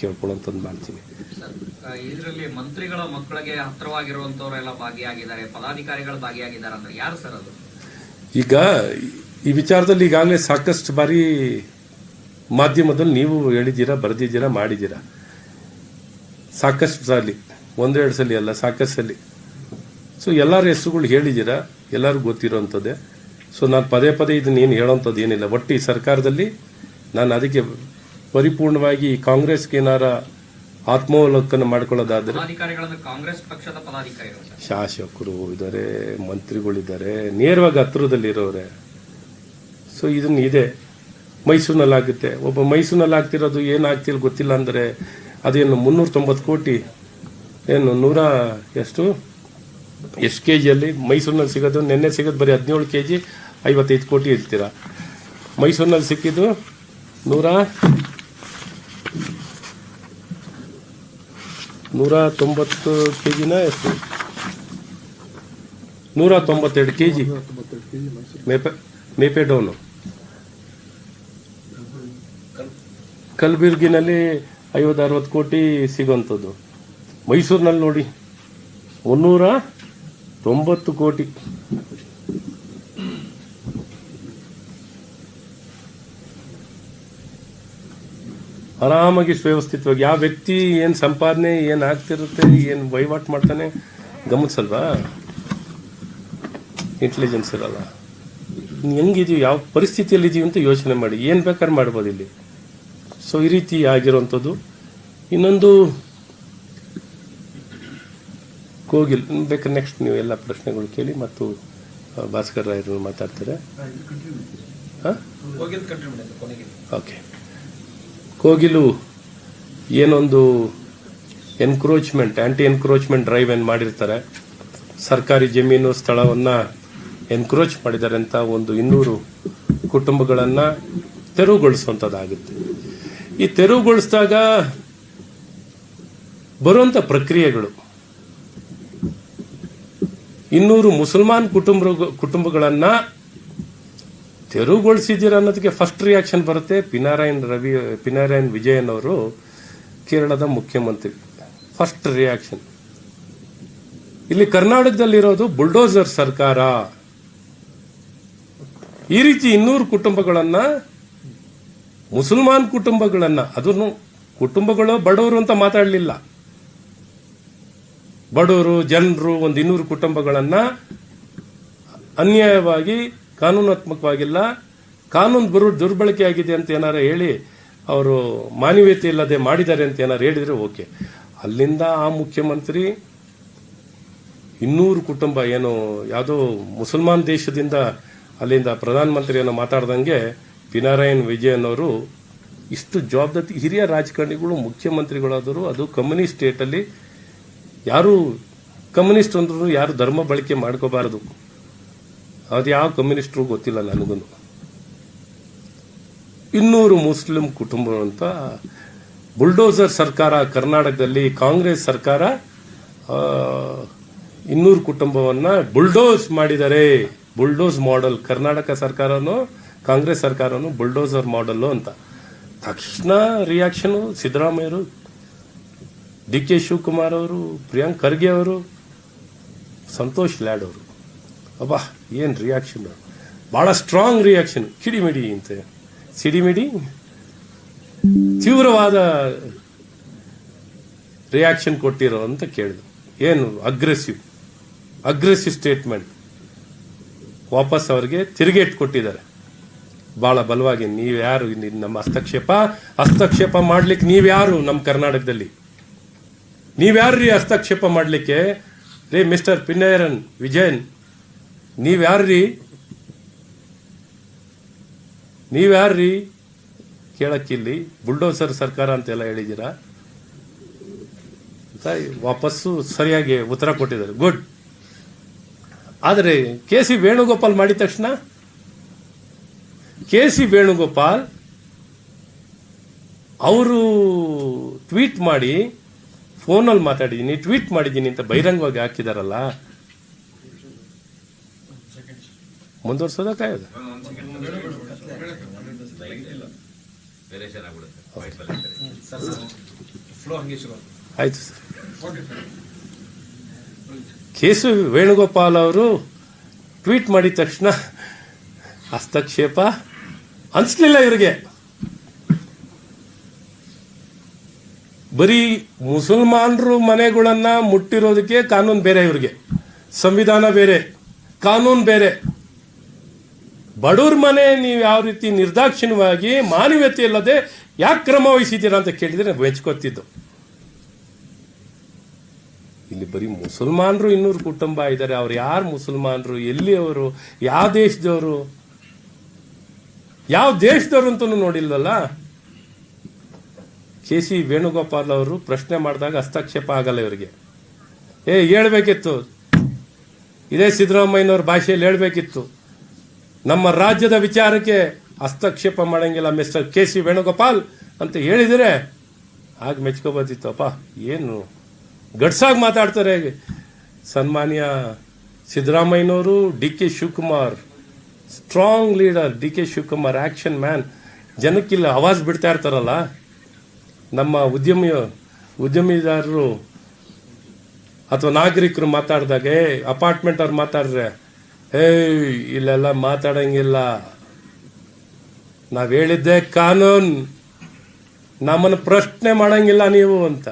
ಕೇಳ್ಕೊಳ್ಳೋಂಥದ್ದು ಮಾಡ್ತೀವಿ. ಇದರಲ್ಲಿ ಮಂತ್ರಿಗಳ ಮಕ್ಕಳಿಗೆ ಹತ್ರವಾಗಿರುವಂತವರೆಲ್ಲ ಭಾಗಿಯಾಗಿದ್ದಾರೆ ಪದಾಧಿಕಾರಿಗಳು ಭಾಗಿಯಾಗಿದ್ದಾರೆ ಅಂದ್ರೆ ಯಾರು ಸರ್ ಅದು? ಈಗ ಈ ವಿಚಾರದಲ್ಲಿ ಈಗಾಗಲೇ ಸಾಕಷ್ಟು ಬಾರಿ ಮಾಧ್ಯಮದಲ್ಲಿ ನೀವು ಹೇಳಿದ್ದೀರಾ ಬರೆದಿದ್ದೀರಾ ಮಾಡಿದ್ದೀರಾ? ಸಾಕಷ್ಟು ಸಲ ಒಂದೆರಡು ಸಲ ಅಲ್ಲ ಸಾಕಷ್ಟು ಸಲ. ಸೊ ಎಲ್ಲರ ಹೆಸರುಗಳು ಹೇಳಿದ್ದೀರಾ? ಎಲ್ಲರಿಗೂ ಗೊತ್ತಿರೋವಂಥದ್ದೇ ಸೊ ನಾನು ಪದೇ ಪದೇ ಇದನ್ನ ಏನು ಹೇಳೋಂಥದ್ದು ಏನಿಲ್ಲ. ಒಟ್ಟು ಈ ಸರ್ಕಾರದಲ್ಲಿ ನಾನು ಅದಕ್ಕೆ ಪರಿಪೂರ್ಣವಾಗಿ ಕಾಂಗ್ರೆಸ್ಗೆ ಏನಾರ ಆತ್ಮಾವಲೋಕನ ಮಾಡ್ಕೊಳ್ಳೋದಾದ್ರೆ ಶಾಸಕರು ಇದ್ದಾರೆ ಮಂತ್ರಿಗಳಿದ್ದಾರೆ ನೇರವಾಗಿ ಹತ್ರದಲ್ಲಿರೋರೆ. ಸೊ ಇದನ್ನ ಇದೆ. ಮೈಸೂರಿನಲ್ಲಿ ಆಗುತ್ತೆ ಒಬ್ಬ ಮೈಸೂರಿನಲ್ಲಿ ಆಗ್ತಿರೋದು ಏನಾಗ್ತಿಲ್ಲ ಗೊತ್ತಿಲ್ಲ ಅಂದರೆ ಅದೇನು ಮುನ್ನೂರ ತೊಂಬತ್ತು ಕೋಟಿ ಏನು ನೂರ ಎಷ್ಟು? ಎಷ್ಟು ಕೆ ಜಿಯಲ್ಲಿ ಮೈಸೂರಿನಲ್ಲಿ ಸಿಗೋದು? ನಿನ್ನೆ ಸಿಗೋದು ಬರೀ ಹದಿನೇಳು ಕೆ ಜಿ ಐವತ್ತೈದು ಕೋಟಿ ಇರ್ತೀರ ಮೈಸೂರಿನಲ್ಲಿ ಸಿಕ್ಕಿದ್ದು ನೂರ ನೂರ ತೊಂಬತ್ತು ಕೆ ಜಿನ ಎಷ್ಟು? ನೂರ ತೊಂಬತ್ತೆರಡು ಕೆ ಜಿ ಮೇಪೆ ಮೇಪೆ ಡೌನು ಕಲಬುರ್ಗಿನಲ್ಲಿ ಐವತ್ತು ಅರವತ್ತು ಕೋಟಿ ಸಿಗುವಂಥದ್ದು. ಮೈಸೂರಿನಲ್ಲಿ ನೋಡಿ. ಮುನ್ನೂರ ತೊಂಬತ್ತು ಕೋಟಿ. ಆರಾಮಾಗಿ ಸುವ್ಯವಸ್ಥಿತವಾಗಿ ಯಾವ ವ್ಯಕ್ತಿ ಏನು ಸಂಪಾದನೆ ಏನು ಆಗ್ತಿರುತ್ತೆ ಏನು ವಹಿವಾಟು ಮಾಡ್ತಾನೆ ಗಮನಿಸಲ್ವಾ? ಇಂಟೆಲಿಜೆನ್ಸ್ ಇರಲ್ಲ. ಹೆಂಗಿದೀವಿ ಯಾವ ಪರಿಸ್ಥಿತಿಯಲ್ಲಿ ಇದೀವಿ ಅಂತ ಯೋಚನೆ ಮಾಡಿ. ಏನು ಬೇಕಾದ್ರೆ ಮಾಡ್ಬೋದು ಇಲ್ಲಿ. ಸೊ ಈ ರೀತಿ ಆಗಿರುವಂಥದ್ದು. ಇನ್ನೊಂದು ಕೋಗಿಲ್. ಬೇಕಾದ್ರೆ ನೆಕ್ಸ್ಟ್ ನೀವು ಎಲ್ಲ ಪ್ರಶ್ನೆಗಳು ಕೇಳಿ ಮತ್ತು ಭಾಸ್ಕರ್ ರಾಯರು ಮಾತಾಡ್ತಾರೆ. ಹಾಂ? ಓಕೆ ಕೋಗಿಲು ಏನೊಂದು ಎನ್ಕ್ರೋಚ್ಮೆಂಟ್ ಆ್ಯಂಟಿ ಎನ್ಕ್ರೋಚ್ಮೆಂಟ್ ಡ್ರೈವ್ ಏನು ಮಾಡಿರ್ತಾರೆ, ಸರ್ಕಾರಿ ಜಮೀನು ಸ್ಥಳವನ್ನು ಎನ್ಕ್ರೋಚ್ ಮಾಡಿದ್ದಾರೆ ಅಂತ ಒಂದು ಇನ್ನೂರು ಕುಟುಂಬಗಳನ್ನು ತೆರವುಗೊಳಿಸುವಂಥದ್ದಾಗುತ್ತೆ. ಈ ತೆರವುಗೊಳಿಸಿದಾಗ ಬರುವಂಥ ಪ್ರಕ್ರಿಯೆಗಳು, ಇನ್ನೂರು ಮುಸಲ್ಮಾನ್ ಕುಟುಂಬ ಕುಟುಂಬಗಳನ್ನ ತೆರವುಗೊಳಿಸಿದ್ದೀರ ಅನ್ನೋದಕ್ಕೆ ಫಸ್ಟ್ ರಿಯಾಕ್ಷನ್ ಬರುತ್ತೆ. ಪಿನಾರಾಯಣ್ ರವಿ ಪಿನಾರಾಯಣ್ ವಿಜಯನ್ ಅವರು ಕೇರಳದ ಮುಖ್ಯಮಂತ್ರಿ. ಫಸ್ಟ್ ರಿಯಾಕ್ಷನ್ ಇಲ್ಲಿ ಕರ್ನಾಟಕದಲ್ಲಿರೋದು ಬುಲ್ಡೋಸರ್ ಸರ್ಕಾರ. ಈ ರೀತಿ ಇನ್ನೂರು ಕುಟುಂಬಗಳನ್ನ, ಮುಸಲ್ಮಾನ್ ಕುಟುಂಬಗಳನ್ನ, ಅದನ್ನು ಕುಟುಂಬಗಳು ಬಡವರು ಅಂತ ಮಾತಾಡಲಿಲ್ಲ. ಬಡವರು, ಜನರು, ಒಂದು ಇನ್ನೂರು ಕುಟುಂಬಗಳನ್ನ ಅನ್ಯಾಯವಾಗಿ ಕಾನೂನಾತ್ಮಕವಾಗಿಲ್ಲ. ಕಾನೂನು ಬರು ದುರ್ಬಳಕೆ ಆಗಿದೆ ಅಂತ ಏನಾರ ಹೇಳಿ ಅವರು ಮಾನವೀಯತೆ ಇಲ್ಲದೆ ಮಾಡಿದ್ದಾರೆ ಅಂತ ಏನಾರು ಹೇಳಿದರೆ ಓಕೆ. ಅಲ್ಲಿಂದ ಆ ಮುಖ್ಯಮಂತ್ರಿ ಇನ್ನೂರು ಕುಟುಂಬ ಏನು ಯಾವುದೋ ಮುಸಲ್ಮಾನ್ ದೇಶದಿಂದ ಅಲ್ಲಿಂದ ಪ್ರಧಾನಮಂತ್ರಿ ಏನೋ ಮಾತಾಡ್ದಂಗೆ ಪಿನಾರಾಯಣ್ ವಿಜಯನ್ ಅವರು ಇಷ್ಟು ಜವಾಬ್ದಾರಿ ಹಿರಿಯ ರಾಜಕಾರಣಿಗಳು, ಮುಖ್ಯಮಂತ್ರಿಗಳಾದರೂ ಅದು ಕಮ್ಯುನಿಸ್ಟ್ ಸ್ಟೇಟಲ್ಲಿ ಯಾರು ಕಮ್ಯುನಿಸ್ಟ್ ಅಂದ್ರೂ ಯಾರು ಧರ್ಮ ಬಳಕೆ ಮಾಡ್ಕೋಬಾರದು. ಅದು ಯಾವ ಕಮ್ಯುನಿಸ್ಟ್ರು ಗೊತ್ತಿಲ್ಲ ನನಗೂ ಇನ್ನೂರು ಮುಸ್ಲಿಂ ಕುಟುಂಬ ಅಂತ ಬುಲ್ಡೋಸರ್ ಸರ್ಕಾರ, ಕರ್ನಾಟಕದಲ್ಲಿ ಕಾಂಗ್ರೆಸ್ ಸರ್ಕಾರ ಇನ್ನೂರು ಕುಟುಂಬವನ್ನ ಬುಲ್ಡೋಸ್ ಮಾಡಿದ್ದಾರೆ ಬುಲ್ಡೋಸ್ ಮಾಡೆಲ್, ಕರ್ನಾಟಕ ಸರ್ಕಾರನು, ಕಾಂಗ್ರೆಸ್ ಸರ್ಕಾರನು ಬುಲ್ಡೋಸರ್ ಮಾಡೆಲ್ಲು ಅಂತ. ತಕ್ಷಣ ರಿಯಾಕ್ಷನು ಸಿದ್ದರಾಮಯ್ಯರು ಡಿ ಕೆ ಶಿವಕುಮಾರ್ ಅವರು, ಪ್ರಿಯಾಂಕ್ ಖರ್ಗೆ ಅವರು, ಸಂತೋಷ್ ಲ್ಯಾಡ್ ಅವರು. ಅಬ್ಬಾ, ಏನು ರಿಯಾಕ್ಷನ್ ಭಾಳ ಸ್ಟ್ರಾಂಗ್ ರಿಯಾಕ್ಷನ್ ಕಿಡಿಮಿಡಿ ಅಂತ. ಸಿಡಿಮಿಡಿ? ತೀವ್ರವಾದ ರಿಯಾಕ್ಷನ್ ಕೊಟ್ಟಿರೋ ಅಂತ ಕೇಳಿದ್ರು ಏನು ಅಗ್ರೆಸಿವ್ ಅಗ್ರೆಸಿವ್ ಸ್ಟೇಟ್ಮೆಂಟ್ ವಾಪಸ್ ಅವ್ರಿಗೆ ತಿರುಗೇಟ್ ಕೊಟ್ಟಿದ್ದಾರೆ. ಭಾಳ ಬಲವಾಗಿ ನೀವ್ಯಾರು ನಮ್ಮ ಹಸ್ತಕ್ಷೇಪ? ಹಸ್ತಕ್ಷೇಪ ಮಾಡ್ಲಿಕ್ಕೆ ನೀವ್ಯಾರು ನಮ್ಮ ಕರ್ನಾಟಕದಲ್ಲಿ? ನೀವ್ಯಾರ್ರಿ ಹಸ್ತಕ್ಷೇಪ ಮಾಡಲಿಕ್ಕೆ? ರೇ, ಮಿಸ್ಟರ್ ಪಿನ್ನಯರನ್ ವಿಜಯನ್ ನೀವ್ಯಾರ್ರಿ? ನೀವ್ಯಾರ್ರಿ? ಕೇಳಕ್ಕಿಲ್ಲಿ ಬುಲ್ಡೋಸರ್ ಸರ್ಕಾರ ಅಂತೆಲ್ಲ ಹೇಳಿದ್ದೀರಾ? ಅಂತ ವಾಪಸ್ಸು ಸರಿಯಾಗಿ ಉತ್ತರ ಕೊಟ್ಟಿದ್ದಾರೆ. ಗುಡ್. ಆದರೆ ಕೆ ಸಿ ವೇಣುಗೋಪಾಲ್ ಮಾಡಿದ ತಕ್ಷಣ? ಕೆ ಸಿ ವೇಣುಗೋಪಾಲ್ ಅವರು ಟ್ವೀಟ್ ಮಾಡಿ, ಫೋನಲ್ಲಿ ಮಾತಾಡಿದ್ದೀನಿ, ಟ್ವೀಟ್ ಮಾಡಿದ್ದೀನಿ ಅಂತ ಬಹಿರಂಗವಾಗಿ ಹಾಕಿದಾರಲ್ಲ? ಮುಂದುವರ್ಸೋದ ಕಾಯೋದು ವೇರಿಯೇಷನ್ ಆಗ್ಬಿಡುತ್ತೆ ಫ್ಲೋ ಹಂಗೆ ಶುರು ಆಯ್ತು ಸರ್. ಕೇಸು ವೇಣುಗೋಪಾಲ್ ಅವರು ಟ್ವೀಟ್ ಮಾಡಿದ ತಕ್ಷಣ ಹಸ್ತಕ್ಷೇಪ ಅನಿಸ್ಲಿಲ್ಲ ಇವರಿಗೆ. ಬರೀ ಮುಸಲ್ಮಾನರು ಮನೆಗಳನ್ನ ಮುಟ್ಟಿರೋದಕ್ಕೆ ಕಾನೂನು ಬೇರೆ ಇವರಿಗೆ. ಸಂವಿಧಾನ ಬೇರೆ, ಕಾನೂನು ಬೇರೆ. ಬಡವ್ರ ಮನೆ ನೀವು ಯಾವ ರೀತಿ ನಿರ್ದಾಕ್ಷಿಣ್ಯವಾಗಿ ಮಾನವೀಯತೆ ಇಲ್ಲದೆ ಯಾಕೆ ಕ್ರಮ ವಹಿಸಿದ್ದೀರಾ ಅಂತ ಕೇಳಿದ್ರೆ ಮೆಚ್ಕೋತಿದ್ದು ಇಲ್ಲಿ ಬರೀ ಮುಸಲ್ಮಾನರು ಇನ್ನೂರು ಕುಟುಂಬ ಇದ್ದಾರೆ. ಅವ್ರು ಯಾರು ಮುಸಲ್ಮಾನರು? ಎಲ್ಲಿಯವರು? ಯಾವ ದೇಶದವರು? ಯಾವ ದೇಶದವರು ಅಂತಲೂ ನೋಡಿಲ್ವಲ್ಲ? ಕೆ ಸಿ ವೇಣುಗೋಪಾಲ್ ಅವರು ಪ್ರಶ್ನೆ ಮಾಡಿದಾಗ ಹಸ್ತಕ್ಷೇಪ ಆಗಲ್ಲ ಇವರಿಗೆ. ಏ, ಹೇಳ್ಬೇಕಿತ್ತು. ಇದೇ ಸಿದ್ದರಾಮಯ್ಯನವ್ರ ಭಾಷೆಯಲ್ಲಿ ಹೇಳ್ಬೇಕಿತ್ತು. ನಮ್ಮ ರಾಜ್ಯದ ವಿಚಾರಕ್ಕೆ ಹಸ್ತಕ್ಷೇಪ ಮಾಡಂಗಿಲ್ಲ ಮಿಸ್ಟರ್ ಕೆ ಸಿ ವೇಣುಗೋಪಾಲ್ ಅಂತ ಹೇಳಿದರೆ ಆಗ ಮೆಚ್ಕೋಬೋದಿತ್ತಪ್ಪ ಏನು? ಗಡ್ಸಾಗಿ ಮಾತಾಡ್ತಾರೆ. ಸನ್ಮಾನ್ಯ ಸಿದ್ದರಾಮಯ್ಯನವರು, D K Shivakumar. Strong leader D K Shivakumar action man ಜನಕ್ಕಿಲ್ಲ ಆವಾಜ್ ಬಿಡ್ತಾ ಇರ್ತಾರಲ್ಲ. ನಮ್ಮ ಉದ್ಯಮಿ, ಉದ್ಯಮಿದಾರರು ಅಥವಾ ನಾಗರಿಕರು ಮಾತಾಡಿದಾಗ, ಅಪಾರ್ಟ್ಮೆಂಟ್ ಅವ್ರು ಮಾತಾಡಿದ್ರೆ ಏಯ್, ಇಲ್ಲೆಲ್ಲ ಮಾತಾಡಂಗಿಲ್ಲ. ನಾವು ಹೇಳಿದ್ದೆ ಕಾನೂನ್. ನಮ್ಮನ್ನು ಪ್ರಶ್ನೆ ಮಾಡಂಗಿಲ್ಲ ನೀವು ಅಂತ.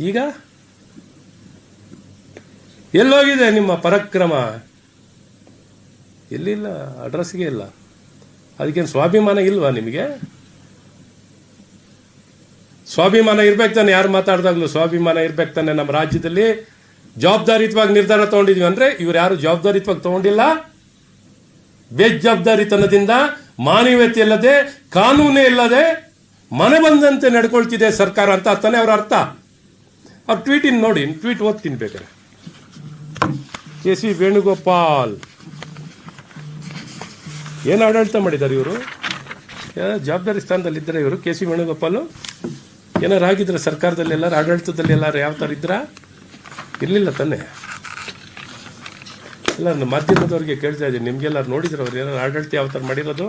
ಈಗ? ಎಲ್ಲೋಗಿದೆ ನಿಮ್ಮ ಪರಕ್ರಮ? ಎಲ್ಲಿಲ್ಲ ಅಡ್ರೆಸ್ಗೆ ಇಲ್ಲ. ಅದಕ್ಕೇನು ಸ್ವಾಭಿಮಾನ ಇಲ್ವಾ ನಿಮಗೆ? ಸ್ವಾಭಿಮಾನ ಇರ್ಬೇಕು ತಾನೆ, ಯಾರು ಮಾತಾಡ್ದಾಗ್ಲೂ ಸ್ವಾಭಿಮಾನ ಇರ್ಬೇಕು ತಾನೆ ನಮ್ಮ ರಾಜ್ಯದಲ್ಲಿ. ಜವಾಬ್ದಾರಿಯುತವಾಗಿ ನಿರ್ಧಾರ ತಗೊಂಡಿದ್ವಿ ಅಂದ್ರೆ ಇವ್ರು ಯಾರು ಜವಾಬ್ದಾರಿಯುತವಾಗಿ ತಗೊಂಡಿಲ್ಲ. ಬೇಜವಾಬ್ದಾರಿತನದಿಂದ ಮಾನವೀಯತೆ ಇಲ್ಲದೆ, ಕಾನೂನೇ ಇಲ್ಲದೆ, ಮನೆ ಬಂದಂತೆ ನಡ್ಕೊಳ್ತಿದೆ ಸರ್ಕಾರ ಅಂತ ತಾನೇ ಅವ್ರ ಅರ್ಥ. ಅವ್ರ ಟ್ವೀಟ್ ಇನ್ ನೋಡಿ ಟ್ವೀಟ್ ಓದ್ತೀನಿ ಬೇಕಾರೆ ಕೆ ಸಿ ವೇಣುಗೋಪಾಲ್. ಏನು ಆಡಳಿತ ಮಾಡಿದ್ದಾರೆ ಇವರು? ಜವಾಬ್ದಾರಿ ಸ್ಥಾನದಲ್ಲಿದ್ದಾರೆ ಇವರು ಕೆ ಸಿ ವೇಣುಗೋಪಾಲ್? ಏನಾರು ಆಗಿದ್ರೆ ಸರ್ಕಾರದಲ್ಲಿ ಎಲ್ಲರೂ, ಆಡಳಿತದಲ್ಲಿ ಎಲ್ಲರೂ ಯಾವ ಥರ ಇದ್ರ? ಇರಲಿಲ್ಲ ತಾನೆ. ಇಲ್ಲ, ನಾನು ಮಾಧ್ಯಮದವ್ರಿಗೆ ಕೇಳ್ತಾ ಇದ್ದೀನಿ. ನಿಮಗೆಲ್ಲ ನೋಡಿದ್ರೆ ಅವ್ರು ಏನಾರು ಆಡಳಿತ ಯಾವ ಥರ ಮಾಡಿರೋದು?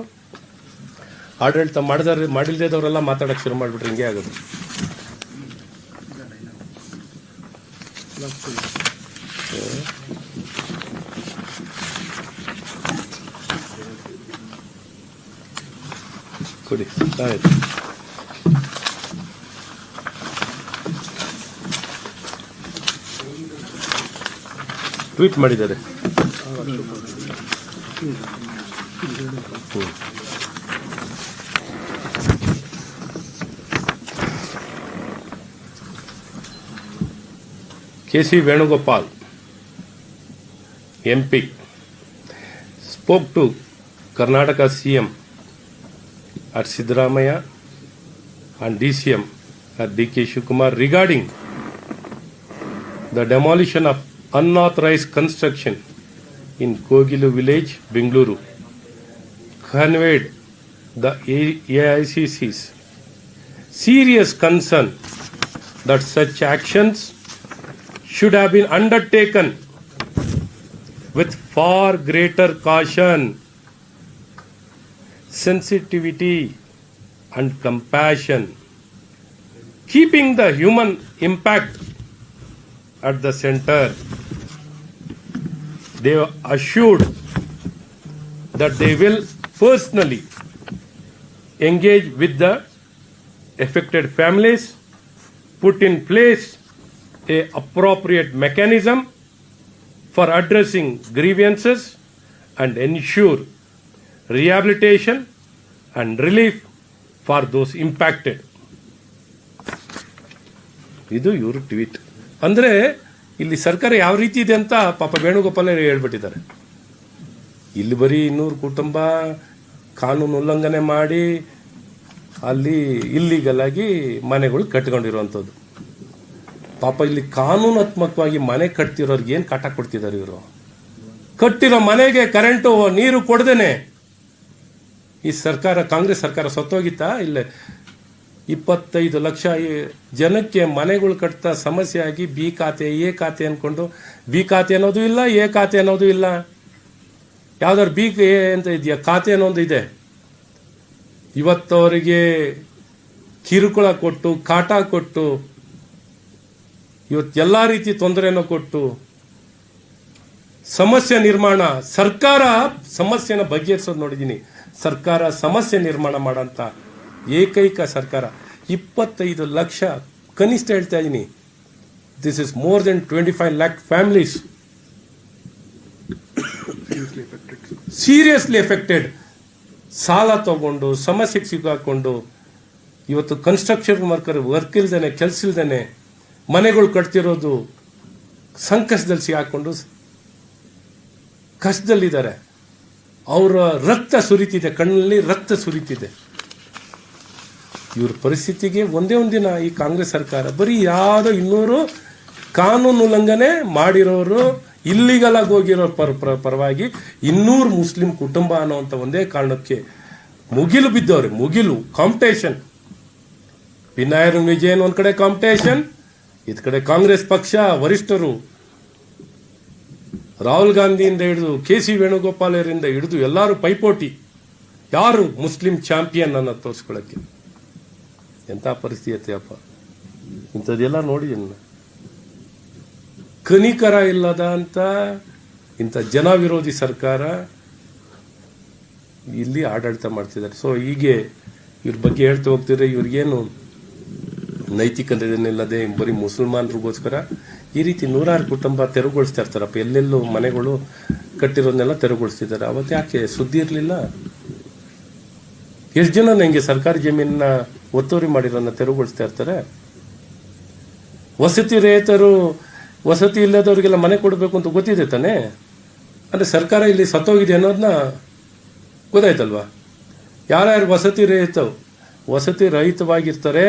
ಆಡಳಿತ ಮಾಡಿದಾರೆ ಮಾಡಿಲ್ದೇದವರೆಲ್ಲ ಮಾತಾಡೋಕೆ ಶುರು ಮಾಡಿಬಿಟ್ರೆ ಹಿಂಗೆ ಆಗೋದು. ಕೊಡಿ ಆಯ್ತು. ಟ್ವೀಟ್ ಮಾಡಿದ್ದಾರೆ. K C Venugopal MP spoke to Karnataka CM at Siddaramaya and DCM at DK Shivakumar regarding the demolition of unauthorized construction in Kogilu village, Bengaluru, conveyed the AICC's serious concern that such actions should have been undertaken with far greater caution, sensitivity, and compassion, keeping the human impact at the center. They assured that they will personally engage with the affected families, put in place a appropriate mechanism for addressing grievances and ensure rehabilitation and relief for those impacted. ಇದು ಇವರು tweet ಅಂದ್ರೆ ಇಲ್ಲಿ ಸರ್ಕಾರ ಯಾವ ರೀತಿ ಇದೆ ಅಂತ ಪಾಪ ವೇಣುಗೋಪಾಲ ಹೇಳ್ಬಿಟ್ಟಿದ್ದಾರೆ. ಇಲ್ಲಿ ಬರೀ ಇನ್ನೂರು ಕುಟುಂಬ ಕಾನೂನು ಉಲ್ಲಂಘನೆ ಮಾಡಿ ಅಲ್ಲಿ ಇಲ್ಲಿಗಲ್ ಆಗಿ ಮನೆಗಳು ಕಟ್ಕೊಂಡಿರುವಂಥದ್ದು ಪಾಪ ಇಲ್ಲಿ ಕಾನೂನಾತ್ಮಕವಾಗಿ ಮನೆ ಕಟ್ತಿರೋರ್ಗೆ ಏನು ಕಾಟ ಕೊಡ್ತಿದ್ದಾರೆ ಇವರು? ಕಟ್ಟಿರೋ ಮನೆಗೆ ಕರೆಂಟು, ನೀರು ಕೊಡ್ದೇನೆ. ಈ ಸರ್ಕಾರ, ಕಾಂಗ್ರೆಸ್ ಸರ್ಕಾರ ಸತ್ತೋಗಿತ್ತಾ? ಇಲ್ಲ ಇಪ್ಪತ್ತೈದು ಲಕ್ಷ ಜನಕ್ಕೆ ಮನೆಗಳು ಕಟ್ತಾ ಸಮಸ್ಯೆ ಆಗಿ ಬಿ ಖಾತೆ, ಎ ಖಾತೆ ಅಂದ್ಕೊಂಡು ಬಿ ಖಾತೆ ಅನ್ನೋದು ಇಲ್ಲ, ಎ ಖಾತೆ ಅನ್ನೋದು ಇಲ್ಲ. ಯಾವ್ದಾದ್ರು ಬಿ, ಎ ಅಂತ ಇದೆಯಾ? ಖಾತೆ ಅನ್ನೋದು ಇದೆ. ಇವತ್ತವರಿಗೆ ಕಿರುಕುಳ ಕೊಟ್ಟು, ಕಾಟ ಕೊಟ್ಟು, ಇವತ್ತು ಎಲ್ಲ ರೀತಿ ತೊಂದರೆಯನ್ನು ಕೊಟ್ಟು, ಸಮಸ್ಯೆ ನಿರ್ಮಾಣ, ಸರ್ಕಾರ ಸಮಸ್ಯೆನ ಬಗೆಹರಿಸೋದು ನೋಡಿದ್ದೀನಿ. ಸರ್ಕಾರ ಸಮಸ್ಯೆ ನಿರ್ಮಾಣ ಮಾಡಂತ ಏಕೈಕ ಸರ್ಕಾರ. ಇಪ್ಪತ್ತೈದು ಲಕ್ಷ ಕನಿಷ್ಠ ಹೇಳ್ತಾ ಇದ್ದೀನಿ this is more than twenty five lakh families seriously affected ಸಾಲ ತಗೊಂಡು ಸಮಸ್ಯೆಗೆ ಸಿಕ್ಕಾಕೊಂಡು ಇವತ್ತು ಕನ್ಸ್ಟ್ರಕ್ಷನ್ ವರ್ಕರ್ ವರ್ಕ್ ಇಲ್ದೇನೆ, ಕೆಲಸ ಇಲ್ದೇನೆ, ಮನೆಗಳು ಕಟ್ತಿರೋದು ಸಂಕಷ್ಟದಲ್ಲಿ ಸಿಗಾಕೊಂಡು ಕಷ್ಟದಲ್ಲಿದ್ದಾರೆ. ಅವರ ರಕ್ತ ಸುರಿತಿದೆ, ಕಣ್ಣಲ್ಲಿ ರಕ್ತ ಸುರಿತಿದೆ. ಇವ್ರ ಪರಿಸ್ಥಿತಿಗೆ ಒಂದೇ ಒಂದು ದಿನ ಈ ಕಾಂಗ್ರೆಸ್ ಸರ್ಕಾರ, ಬರೀ ಯಾವುದೋ ಇನ್ನೂರು ಕಾನೂನು ಉಲ್ಲಂಘನೆ ಮಾಡಿರೋರು ಇಲ್ಲಿಗಲಾಗಿ ಹೋಗಿರೋ ಪರ, ಪರ- ಪರವಾಗಿ ಇನ್ನೂರು ಮುಸ್ಲಿಂ ಕುಟುಂಬ ಅನ್ನೋಂಥ ಒಂದೇ ಕಾರಣಕ್ಕೆ ಮುಗಿಲು ಬಿದ್ದವ್ರೆ, ಮುಗಿಲು ಕಾಂಪಿಟೇಷನ್ ಪಿನಾಯರ್ ವಿಜಯನ್ ಒಂದ್ ಕಡೆ ಕಾಂಪಿಟೇಷನ್ ಇದ್ ಕಡೆ ಕಾಂಗ್ರೆಸ್ ಪಕ್ಷ, ವರಿಷ್ಠರು ರಾಹುಲ್ ಗಾಂಧಿಯಿಂದ ಹಿಡಿದು ಕೆ ಸಿ ವೇಣುಗೋಪಾಲರಿಂದ ಹಿಡಿದು ಎಲ್ಲರೂ ಪೈಪೋಟಿ. ಯಾರು ಮುಸ್ಲಿಂ ಚಾಂಪಿಯನ್ ಅನ್ನ ತೋರಿಸ್ಕೊಳ್ಳೋಕ್ಕೆ ಎಂಥ ಪರಿಸ್ಥಿತಿ ಅಪ್ಪ? ಇಂಥದ್ದೆಲ್ಲ ನೋಡಿದ್ದೀನಿ ನಾನು. ಕನಿಕರ ಇಲ್ಲದ ಅಂತ ಇಂಥ ಜನ ವಿರೋಧಿ ಸರ್ಕಾರ ಇಲ್ಲಿ ಆಡಳಿತ ಮಾಡ್ತಿದ್ದಾರೆ. ಸೊ ಹೀಗೆ ಇವ್ರ ಬಗ್ಗೆ ಹೇಳ್ತಾ ಹೋಗ್ತಿದ್ರೆ ಇವ್ರಿಗೇನು ನೈತಿಕತೆಯನ್ನಿಲ್ಲದೆ ಬರೀ ಮುಸಲ್ಮಾನರಿಗೋಸ್ಕರ ಈ ರೀತಿ ನೂರಾರು ಕುಟುಂಬ ತೆರವುಗೊಳಿಸ್ತಾ ಇರ್ತಾರಪ್ಪ. ಎಲ್ಲೆಲ್ಲೂ ಮನೆಗಳು ಕಟ್ಟಿರೋದನ್ನೆಲ್ಲ ತೆರವುಗೊಳಿಸ್ತಿದ್ದಾರೆ. ಅವತ್ತು ಯಾಕೆ ಸುದ್ದಿ ಇರಲಿಲ್ಲ? ಎಷ್ಟು ಜನ ನನಗೆ ಸರ್ಕಾರಿ ಜಮೀನನ್ನ ಒತ್ತುವರಿ ಮಾಡಿರೋದನ್ನ ತೆರವುಗೊಳಿಸ್ತಾ ಇರ್ತಾರೆ. ವಸತಿ ರಹಿತರು ವಸತಿ ಇಲ್ಲದವರಿಗೆಲ್ಲ ಮನೆ ಕೊಡಬೇಕು ಅಂತ ಗೊತ್ತಿದೆ ತಾನೇ? ಅಂದರೆ ಸರ್ಕಾರ ಇಲ್ಲಿ ಸತ್ತೋಗಿದೆ ಅನ್ನೋದನ್ನ ಗೊತ್ತಾಯ್ತಲ್ವಾ? ಯಾರ್ಯಾರು ವಸತಿ ರಹಿತ, ವಸತಿ ರಹಿತವಾಗಿರ್ತಾರೆ,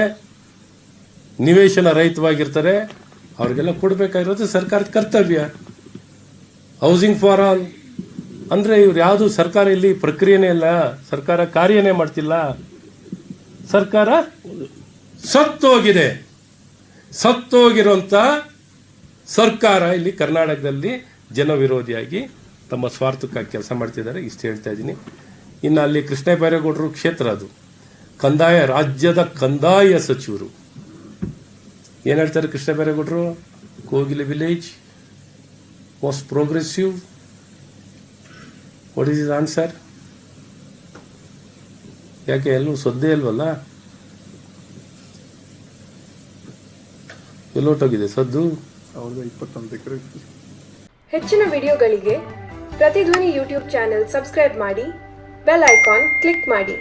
ನಿವೇಶನ ರಹಿತವಾಗಿರ್ತಾರೆ, ಅವ್ರಿಗೆಲ್ಲ ಕೊಡಬೇಕಾಗಿರೋದು ಸರ್ಕಾರದ ಕರ್ತವ್ಯ. ಹೌಸಿಂಗ್ ಫಾರ್ ಆಲ್ ಅಂದರೆ ಇವ್ರು ಯಾವುದು ಸರ್ಕಾರ ಇಲ್ಲಿ ಪ್ರಕ್ರಿಯೆನೇ ಇಲ್ಲ, ಸರ್ಕಾರ ಕಾರ್ಯನೇ ಮಾಡ್ತಿಲ್ಲ. ಸರ್ಕಾರ? ಸತ್ತೋಗಿದೆ. ಸತ್ತೋಗಿರುವಂತ ಸರ್ಕಾರ ಇಲ್ಲಿ ಕರ್ನಾಟಕದಲ್ಲಿ ಜನ ವಿರೋಧಿಯಾಗಿ ತಮ್ಮ ಸ್ವಾರ್ಥಕ್ಕಾಗಿ ಕೆಲಸ ಮಾಡ್ತಿದ್ದಾರೆ. ಇಷ್ಟು ಹೇಳ್ತಾ ಇದ್ದೀನಿ. ಇನ್ನು ಅಲ್ಲಿ ಕೃಷ್ಣ ಬೈರೇಗೌಡರು ಕ್ಷೇತ್ರ ಅದು. ಕಂದಾಯ, ರಾಜ್ಯದ ಕಂದಾಯ ಸಚಿವರು. ಏನು ಹೇಳ್ತಾರೆ Krishna ಬೈರೇಗೌಡರು Kogile village most progressive what is is answer ಯಾಕೆ ಎಲ್ಲೂ ಸದ್ದೇ ಇಲ್ವಲ್ಲ? ಎಲ್ಲೋಟೋಗಿದೆ ಸದ್ದು? ಹೆಚ್ಚಿನ ವಿಡಿಯೋಗಳಿಗೆ ಪ್ರತಿಧ್ವನಿ ಯೂಟ್ಯೂಬ್ ಚಾನೆಲ್ ಸಬ್ಸ್ಕ್ರೈಬ್ ಮಾಡಿ ಬೆಲ್ ಐಕಾನ್ ಕ್ಲಿಕ್ ಮಾಡಿ.